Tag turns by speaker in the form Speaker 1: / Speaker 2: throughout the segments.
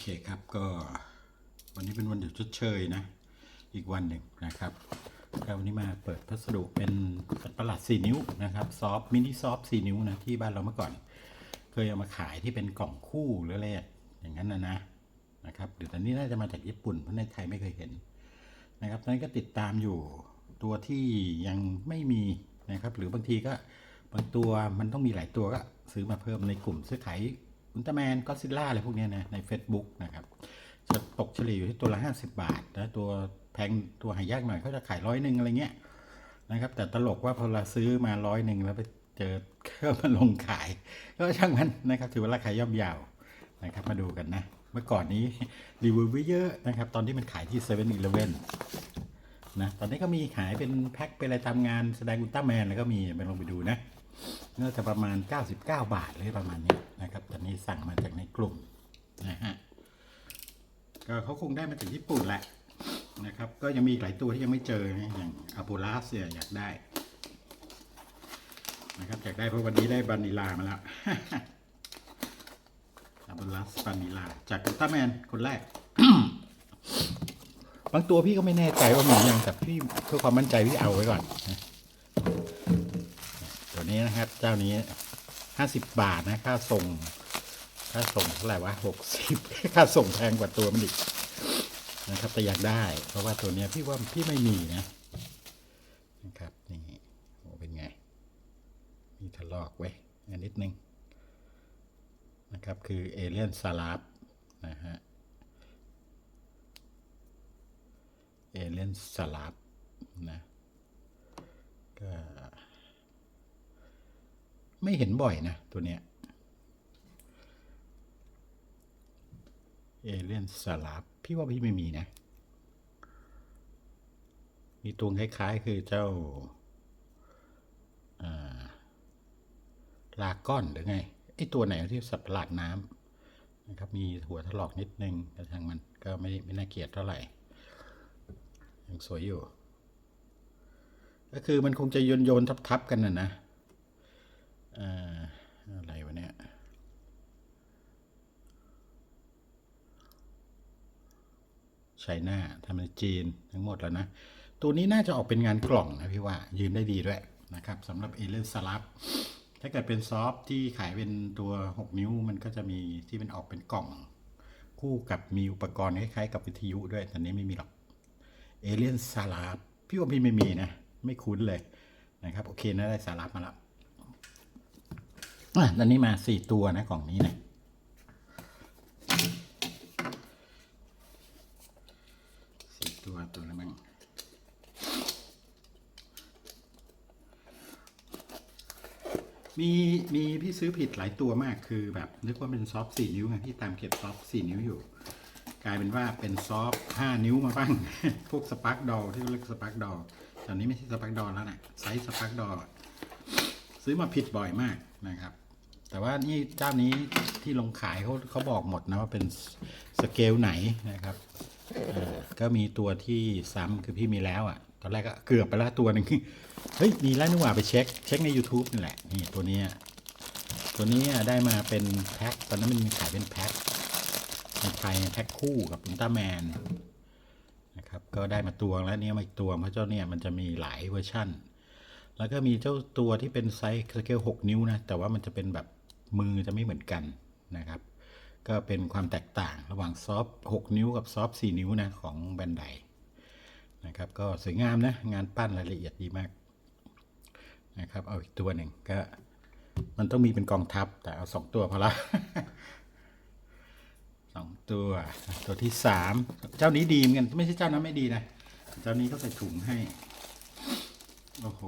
Speaker 1: เคครับก็วันนี้เป็นวันหยุดชดเชยนะ อีกวันหนึ่งนะครับก็วันนี้มาเปิดพัสดุเป็นสัตว์ประหลาด4นิ้วนะครับซอฟมินิซอฟ4นิ้วนะที่บ้านเราเมื่อก่อน เคยเอามาขายที่เป็นกล่องคู่หรืออะไรอย่างนั้นนะนะนะครับหรือแต่นี่น่าจะมาจากญี่ปุ่นเพราะในไทยไม่เคยเห็นนะครับตอนนี้ก็ติดตามอยู่ตัวที่ยังไม่มีนะครับ หรือบางทีก็บางตัวมันต้องมีหลายตัวก็ซื้อมาเพิ่มในกลุ่มซื้อขาย อุลตร้าแมนก็ซิล่าอะไรพวกนี้นะใน Facebook นะครับจะตกเฉลี่ยอยู่ที่ตัวละ 50 บาทนะตัวแพงตัวหายากหน่อยเขาจะขายร้อยหนึ่งอะไรเงี้ยนะครับแต่ตลกว่าพอเราซื้อมาร้อยหนึ่งแล้วไปเจอเครื่องมาลงขาย ก็ช่างมันนะครับถือว่าราคาย่อมยาวนะครับมาดูกันนะ เมื่อก่อนนี้รีวิวไว้เยอะนะครับตอนที่มันขายที่7 e เ e ่ e อนะตอนนี้ก็มีขายเป็นแพ็คเป็นอะไรตามงานแสดงอุลตร้าแมนแล้วก็มีไปลองไปดูนะ น่าจะประมาณ 99 บาทเลยประมาณนี้นะครับตอนนี้สั่งมาจากในกลุ่มนะฮะก็เขาคงได้มาจากญี่ปุ่นแหละนะครับ ก็ยังมีหลายตัวที่ยังไม่เจอนะอย่างอาบูลาสเนี่ยอยากได้นะครับอยากได้เพราะวันนี้ได้บานิลามาแล้วอาบูลาสบานิลาจากอุลต้าแมนคนแรกบางตัวพี่ก็ไม่แน่ใจว่ามีอยังแต่พี่เพื่อความมั่นใจพี่เอาไว้ก่อนนะ นี้นะครับ เจ้านี้ห้าสิบบาทนะค่าส่ง ค่าส่งเท่าไหร่วะหกสิบค่าส่งแพงกว่าตัวมันอีกนะครับแต่อยากได้ เพราะว่าตัวเนี้ยพี่ว่าพี่ไม่มีนะนะครับนี่โอ้เป็นไง มีทะลอกไว้ยอันนิดนึงนะครับ คือเอเลียนซาลาฟนะฮะเอเลนสลับนะก็ ไม่เห็นบ่อยนะ ตัวเนี้ยเอเลนสลับพี่ว่าพี่ไม่มีนะ มีตัวคล้ายๆ คือเจ้าลาก้อนหรือไงไอตัวไหนที่สัตว์ประหลาดน้ำนะครับ มีหัวถลอกนิดนึงแต่ทางมันก็ไม่ไม่น่าเกลียดเท่าไหร่ยังสวยอยู่ ก็คือมันคงจะโยนโยนทับทับๆกันน่ะนะ อะไรวะเนี่ยไชน่าทำในจีนทั้งหมดแล้วนะ ตัวนี้น่าจะออกเป็นงานกล่องนะพี่ว่า ยืนได้ดีด้วยนะครับสำหรับเอเลนสลับถ้าเกิดเป็นซอฟต์ที่ขายเป็นตัว 6 นิ้วมันก็จะมีที่เป็นออกเป็นกล่อง คู่กับมีอุปกรณ์คล้ายๆกับวิทยุด้วยแต่นี้ไม่มีหรอกเอเลียนสาราฟพี่ว่าพี่ไม่มีนะ ไม่คุ้นเลยนะครับ โอเคนะได้สาราฟมาแล้ว อะตอนนี้มาสี่ตัวนะกล่องนี้นะสี่ตัวตัวละมั้งมีมีพี่ซื้อผิดหลายตัวมากคือแบบ นึกว่าเป็นซอฟสี่นิ้วไงพี่ตามเก็บซอฟสี่นิ้วอยู่ กลายเป็นว่าเป็นซอฟห้านิ้วมาบ้าง พวกสปาร์กดอลที่เรียกสปาร์กดอลตอนนี้ไม่ใช่สปาร์กดอลแล้วนะไซส์สปาร์กดอล ซื้อมาผิดบ่อยมากนะครับ แต่ว่านี่เจ้านี้ที่ลงขายเขาเขาบอกหมดนะว่าเป็นสเกลไหนนะครับก็มีตัวที่ซ้ำคือพี่มีแล้วอะตอนแรกก็เกือบไปแล้วตัวหนึ่งเฮ้ย มีแล้วนี่หว่าไปเช็ค เช็คใน YouTube นี่แหละ นี่ตัวนี้ ตัวนี้ได้มาเป็นแพ็คตอนนั้นมันมีขายเป็นแพ็คในไทยแพ็คคู่กับอุลตร้าแมนนะครับ ก็ได้มาตัวแล้วเนี่ยมาอีกตัวเพราะเจ้าเนี่ยมันจะมีหลายเวอร์ชั่น แล้วก็มีเจ้าตัวที่เป็นไซส์สเกล6นิ้วนะ แต่ว่ามันจะเป็นแบบมือจะไม่เหมือนกันนะครับ ก็เป็นความแตกต่างระหว่างซอฟ6นิ้วกับซอฟ4นิ้วนะของแบรนด์ไดนะครับ ก็สวยงามนะ งานปั้นรายละเอียดดีมากนะครับ เอาอีกตัวหนึ่งก็มันต้องมีเป็นกองทัพ แต่เอาสองตัวพอละสองตัวตัวที่สามเจ้านี้ดีเหมือนกันไม่ใช่เจ้านั้นไม่ดีนะ เจ้านี้เขาใส่ถุงให้ โอ้โห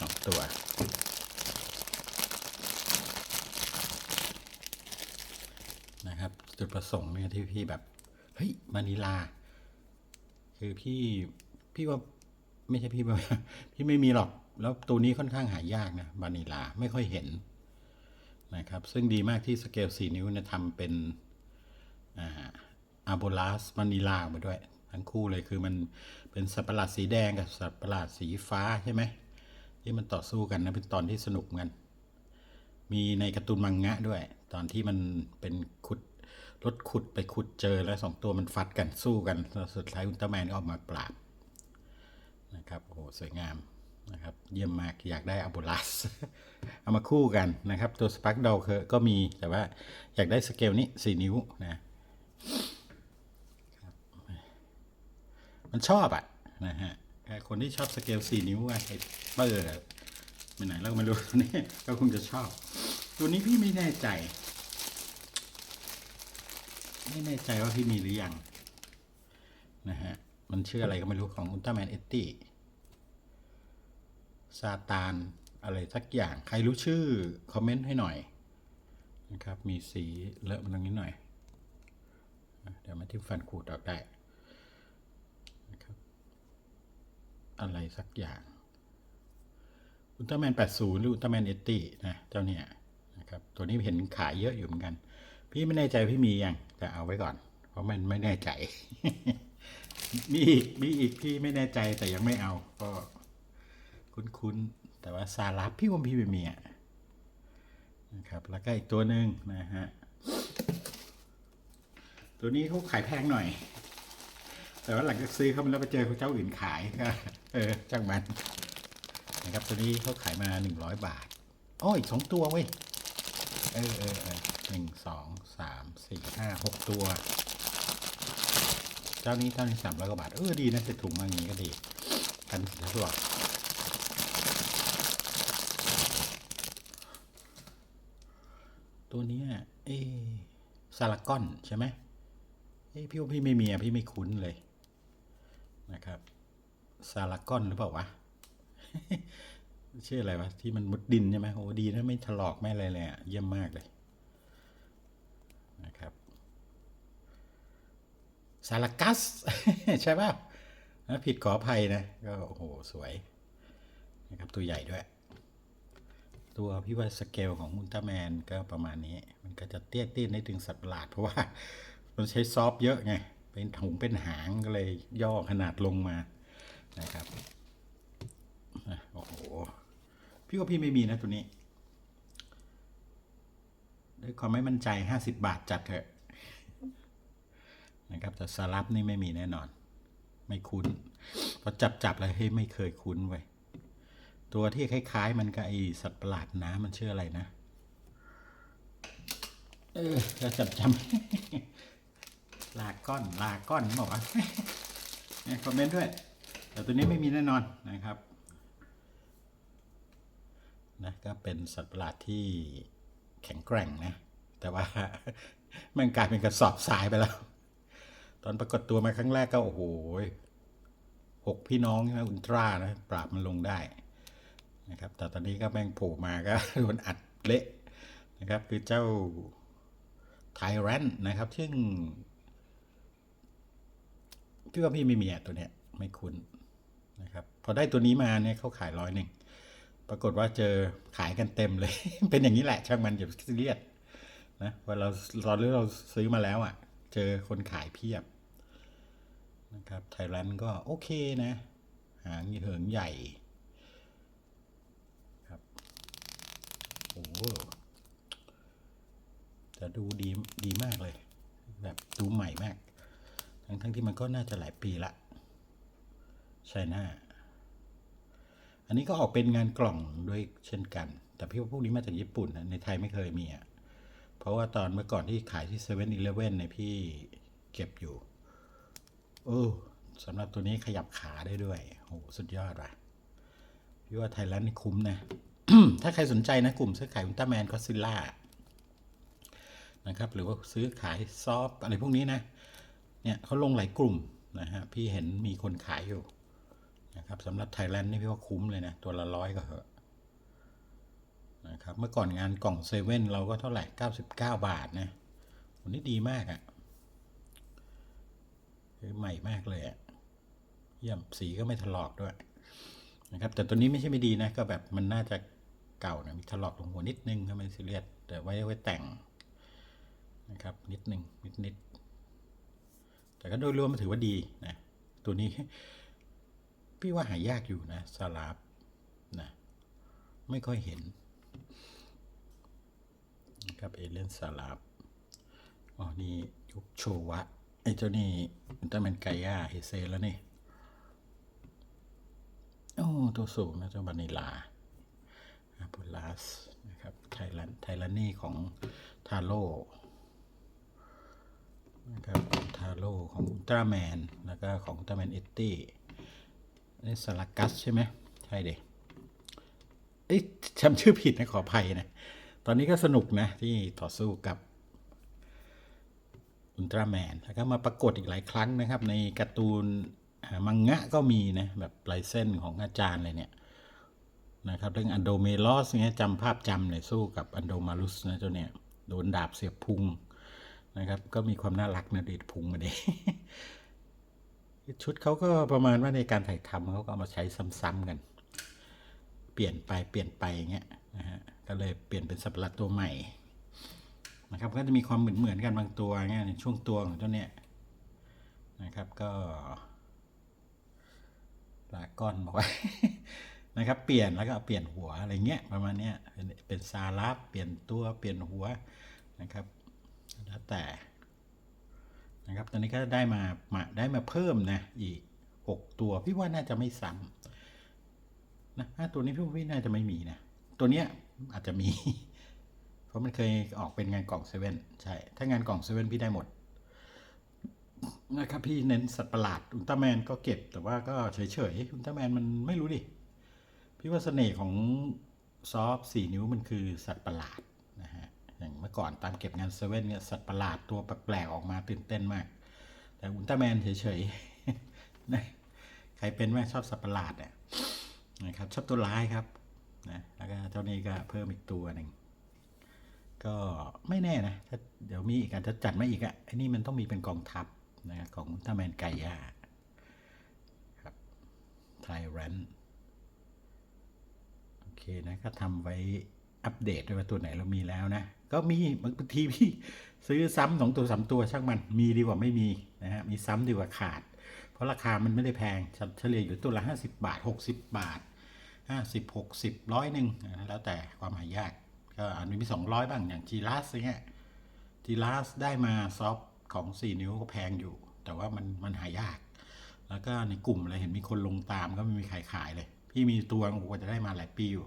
Speaker 1: สองตัวนะครับ จุดประสงค์เนี่ยที่พี่แบบ เฮ้ยมานิลา คือพี่พี่ว่าไม่ใช่พี่ว่าพี่ไม่มีหรอก แล้วตัวนี้ค่อนข้างหายากนะบานิลาไม่ค่อยเห็นนะครับ ซึ่งดีมากที่สเกล 4 นิ้วเนี่ยทำเป็นอาโบลาสมานิลามาด้วย ทั้งคู่เลยคือมันเป็นสัตว์ประหลาดสีแดงกับสัตว์ประหลาดสีฟ้าใช่ไหมที่มันต่อสู้กันนะเป็นตอนที่สนุกเหมือนกัน มีในการ์ตูนมังงะด้วย ตอนที่มันเป็นขุดรถขุดไปขุดเจอแล้วสองตัวมันฟัดกันสู้กันแล้วสุดท้ายอุลตร้าแมนก็ออกมาปราบนะครับโอ้โหสวยงามนะครับเยี่ยมมากอยากได้อบูลัสเอามาคู่กันนะครับ ตัวสปักดอลก็มีแต่ว่าอยากได้สเกลนี้สี่นิ้วนะ มันชอบอะนะฮะคนที่ชอบสเกลสี่นิ้วอะไอ้เปอร์อไปไหนเราก็ไม่รู้นี่ก็คงจะชอบ ตัวนี้พี่ไม่แน่ใจ ไม่แน่ใจว่าพี่มีหรือยังนะฮะมันชื่ออะไรก็ไม่รู้ของอุลตร้าแมนเอตตี้ซาตานอะไรสักอย่างใครรู้ชื่อ คอมเมนต์ให้หน่อยนะครับ มีสีเลอะมันตรงนี้หน่อย เดี๋ยวมาที่ฟันขูดออกได้ อะไรสักอย่าง อุลตร้าแมน 80 หรืออุลตร้าแมน80นะ เจ้าเนี่ยนะครับ ตัวนี้เห็นขายเยอะอยู่เหมือนกัน พี่ไม่แน่ใจพี่มียัง แต่เอาไว้ก่อน เพราะมันไม่แน่ใจ มีอีก มีอีก พี่ไม่แน่ใจแต่ยังไม่เอา ก็คุ้นๆ แต่ว่าซาลับพี่ว่าพี่ไม่มีอะนะครับ แล้วก็อีกตัวหนึ่งนะฮะ ตัวนี้เขาขายแพงหน่อย แต่ว่าหลังจากซื้อเขามาแล้วไปเจอเจ้าอื่นขายก็เออจ้างมันนะครับตัวนี้เขาขายมาหนึ่งร้อยบาทอ้ออีกสองตัวเว้ยเออเออเออหนึ่งสองสามสี่ห้าหกตัว เจ้านี้เจ้านี้สามร้อยกว่าบาท เออดีนะใส่ถุงมาอย่างนี้ก็ดีกันสะดวกตัวนี้เอซาลากอนใช่ไหมเอ้พี่ว่าพี่ไม่มีอะพี่ไม่คุ้นเลย นะครับซาลากอนหรือเปล่าวะชื่ออะไรวะ ที่มันมุดดินใช่ไหมโอ้ดีนะไม่ถลอกไม่อะไรเลยอะเยี่ยมมากเลยนะครับซาลากัส ใช่ป่ะนะผิดขออภัยนะ ก็โอ้โห สวยนะครับตัวใหญ่ด้วย ตัวพี่ว่าสเกลของอุลตร้าแมนก็ประมาณนี้ มันก็จะเตี้ยตี้ในถึงสัตว์ประหลาด เพราะว่า มันใช้ซอฟเยอะไง เป็นถุงเป็นหางก็เลยย่อขนาดลงมานะครับโอ้โห พี่ว่าพี่ไม่มีนะตัวนี้ ด้วยความไม่มั่นใจห้าสิบบาทจัดเถอะนะครับ แต่สลับนี่ไม่มีแน่นอน ไม่คุ้นพอจับจับแล้วเฮ้ยไม่เคยคุ้นไว้ยตัวที่คล้ายๆ มันกับไอสัตว์ประหลาดน้ำมันชื่ออะไรนะ เออจะจับจำ ลาก้อน ลาก้อนบอกว่าคอมเมนต์ด้วย แต่ตัวนี้ไม่มีแน่นอนนะครับนะก็เป็นสัตว์ประหลาดที่แข็งแกร่งนะ แต่ว่ามันกลายเป็นกระสอบทรายไปแล้ว ตอนปรากฏตัวมาครั้งแรกก็ โอ้โหหกพี่น้องใช่ไหมอุลตร้านะ ปราบมันลงได้นะครับ แต่ตอนนี้ก็แม่งโผล่มาก็โดนอัดเละนะครับ คือเจ้าไทแรนนะครับ ซึ่ง พี่ว่าพี่ไม่มีตัวเนี้ยไม่คุ้นนะครับ พอได้ตัวนี้มาเนี่ยเขาขายร้อยหนึ่งปรากฏว่าเจอขายกันเต็มเลย เป็นอย่างนี้แหละช่างมันอย่าซีเรียสนะว่าเราตอนที่เราซื้อมาแล้วอะ เจอคนขายเพียบนะครับไทยแลนด์ก็โอเคนะ หางเหิงใหญ่ครับโอ้โหแต่ดูดีดีมากเลย แบบดูใหม่มาก ทั้งทั้งที่มันก็น่าจะหลายปีละใช่หน้า อันนี้ก็ออกเป็นงานกล่องด้วยเช่นกัน แต่พี่ว่าพวกนี้มาจากญี่ปุ่น ในไทยไม่เคยมีอะ เพราะว่าตอนเมื่อก่อนที่ขายที่เซเว่นอีเลฟเว่นในยพี่เก็บอยู่ โอ้สำหรับตัวนี้ขยับขาได้ด้วยโอ้สุดยอดว่ะ พี่ว่าไทยแลนด์นี่คุ้มนะ ถ้าใครสนใจนะกลุ่มซื้อขายอุลตร้าแมนก็ซิล่านะครับ หรือว่าซื้อขายซอฟอะไรพวกนี้นะ เนี่ยเขาลงหลายกลุ่มนะฮะพี่เห็นมีคนขายอยู่นะครับสำหรับไทยแลนด์นี่พี่ว่าคุ้มเลยนะ ตัวละร้อยก็เหอะนะครับเมื่อก่อนงานกล่องเซเว่นเราก็เท่าไหร่ 99 บาทนะวันนี้ดีมากอะ่ะคือใหม่มากเลยอะ่ะเยี่ยมสีก็ไม่ถลอกด้วยนะครับแต่ตัวนี้ไม่ใช่ไม่ดีนะ ก็แบบมันน่าจะเก่านะมีถลอกลงหัวนิดนึงถ้าไม่ซีเรียสแต่ไว้ไว้แต่งนะครับนิดนึงนิดนิด แต่ก็โดยรวมมันถือว่าดีนะ ตัวนี้ พี่ว่าหายากอยู่นะสลับนะ ไม่ค่อยเห็นกับเอเลนสลับอ๋อนี่ยุคโชวะไอ้เจ้านี่อุลตร้าแมนไกย่าเฮเซแล้วนี่โอ้ตัวสูงนะเจ้าบานิลาอาปูลัสนะครับไทลันไทลันนี่ของทาโร่ นะครับทาโร่ของอุลตร้าแมนแล้วก็ของอุลตร้าแมนเอตตี้นี่สลักกัสใช่ไหมใช่เด็เอ้ยจำชื่อผิดนะขออภัยนะ ตอนนี้ก็สนุกนะที่ต่อสู้กับอุลตร้าแมนแล้วก็มาปรากฏอีกหลายครั้งนะครับ ในการ์ตูนมังงะก็มีนะ แบบลายเส้นของอาจารย์เลยเนี่ยนะครับเรื่องอันโดเมลอสเงี้ยจำภาพจำเลยสู้กับอันโดมารุสนะเจ้าเนี่ย โดนดาบเสียบพุง นะครับ ก็มีความน่ารักนะเด็ดพุงมาเด็ชุดเขาก็ประมาณว่าในการถ่ายทำเขาก็เอามาใช้ซ้ำๆกัน เปลี่ยนไปเปลี่ยนไปอย่างเงี้ยนะฮะก็เลยเปลี่ยนเป็นสัตว์ประหลาดตัวใหม่นะครับก็จะมีความเหมือนเหมือนๆกันบางตัวเงี้ยช่วงตัวของเจ้าเนี่ยนะครับก็ลาก้อนบอกว่านะครับ เปลี่ยนแล้วก็เปลี่ยนหัวอะไรเงี้ยประมาณเนี้ยเป็นเป็นซาลับเปลี่ยนตัวเปลี่ยนหัวนะครับ แล้วแต่นะครับตอนนี้ก็ได้มามาได้มาเพิ่มนะอีกหกตัวพี่ว่าน่าจะไม่ซ้ำนะห้าตัวนี้พี่ว่าพี่น่าจะไม่มีนะตัวเนี้ยอาจจะมี เพราะมันเคยออกเป็นงานกล่องเซเว่นใช่ ถ้างานกล่องเซเว่นพี่ได้หมดนะครับพี่เน้นสัตว์ประหลาดอุลตร้าแมนก็เก็บแต่ว่าก็เฉยๆอุลตร้าแมนมันไม่รู้ดิ พี่ว่าเสน่ห์ของซอฟสี่นิ้วมันคือสัตว์ประหลาด อย่างเมื่อก่อนตามเก็บงานเซเว่นเนี่ยสัตว์ประหลาดตัวแปลกๆออกมาตื่นเต้นมาก แต่อุลตร้าแมนเฉยๆนะใครเป็นไหมชอบสัตว์ประหลาดเนี่ยนะครับชอบตัวร้ายครับนะแล้วก็เจ้านี้ก็เพิ่มอีกตัวหนึ่งก็ไม่แน่นะถ้าเดี๋ยวมีอีกอาจจะจัดมาอีกอะไอ้นี่มันต้องมีเป็นกองทัพนะของอุลตร้าแมนไกย่าครับไทแรนโอเคนะก็ทำไว้ อัปเดตด้วยว่าตัวไหนเรามีแล้วนะ ก็มีบางทีพี่ซื้อซ้ำสองตัวสามตัวช่างมันมีดีกว่าไม่มีนะฮะมีซ้ำดีกว่าขาด เพราะราคามันไม่ได้แพงเฉลี่ยอยู่ตัวละ 50 บาท 60 บาท 50 60ร้อยหนึ่งแล้วแต่ความหายากก็อันนี้มี 200 บ้างอย่างจีรัสเงี้ยจีรัสได้มาซอฟของ 4 นิ้วก็แพงอยู่ แต่ว่ามันมันหายาก แล้วก็ในกลุ่มอะไรเห็นมีคนลงตามก็ไม่มีใครขายเลย พี่มีตัวกว่าจะได้มาหลายปีอยู่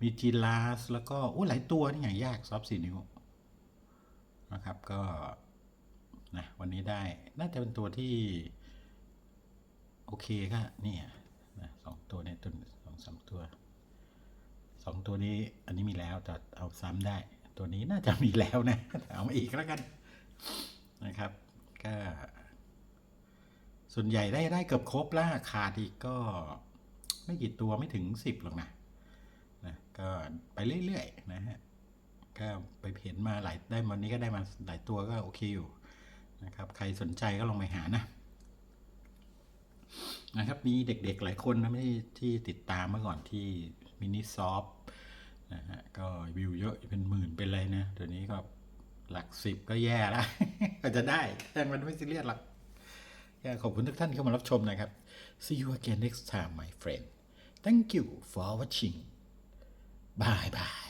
Speaker 1: มีจีลาสแล้วก็โอ้หลายตัวนี่อย่างยากซอฟสี่นิ้วนะครับก็นะวันนี้ได้น่าจะเป็นตัวที่ โอเคก็เนี่ยนะสองตัวเนี่ยตัวสองสามตัวสองตัวนี้อันนี้มีแล้วแต่เอาซ้ำได้ ตัวนี้น่าจะมีแล้วนะเอามาอีกแล้วกันนะครับก็ส่วนใหญ่ได้ได้เกือบครบแล้วขาดอีกก็ไม่กี่ตัวไม่ถึงสิบหรอกนะ ก็ไปเรื่อยๆนะฮะก็ไปเห็นมาหลายได้วันนี้ก็ได้มาหลายตัวก็โอเคอยู่นะครับ ใครสนใจก็ลองไปหานะนะครับมีเด็กๆหลายคนนะไม่ที่ติดตามเมื่อก่อนที่มินิซอฟนะฮะก็วิวเยอะเป็นหมื่นเป็นอะไรนะเดี๋ยวนี้ก็หลักสิบก็แย่แล้วก็จะได้แต่มันไม่ซีเรียสหรอกขอบคุณทุกท่านที่เข้ามารับชมนะครับ see you again next time my friend thank you for watching bye bye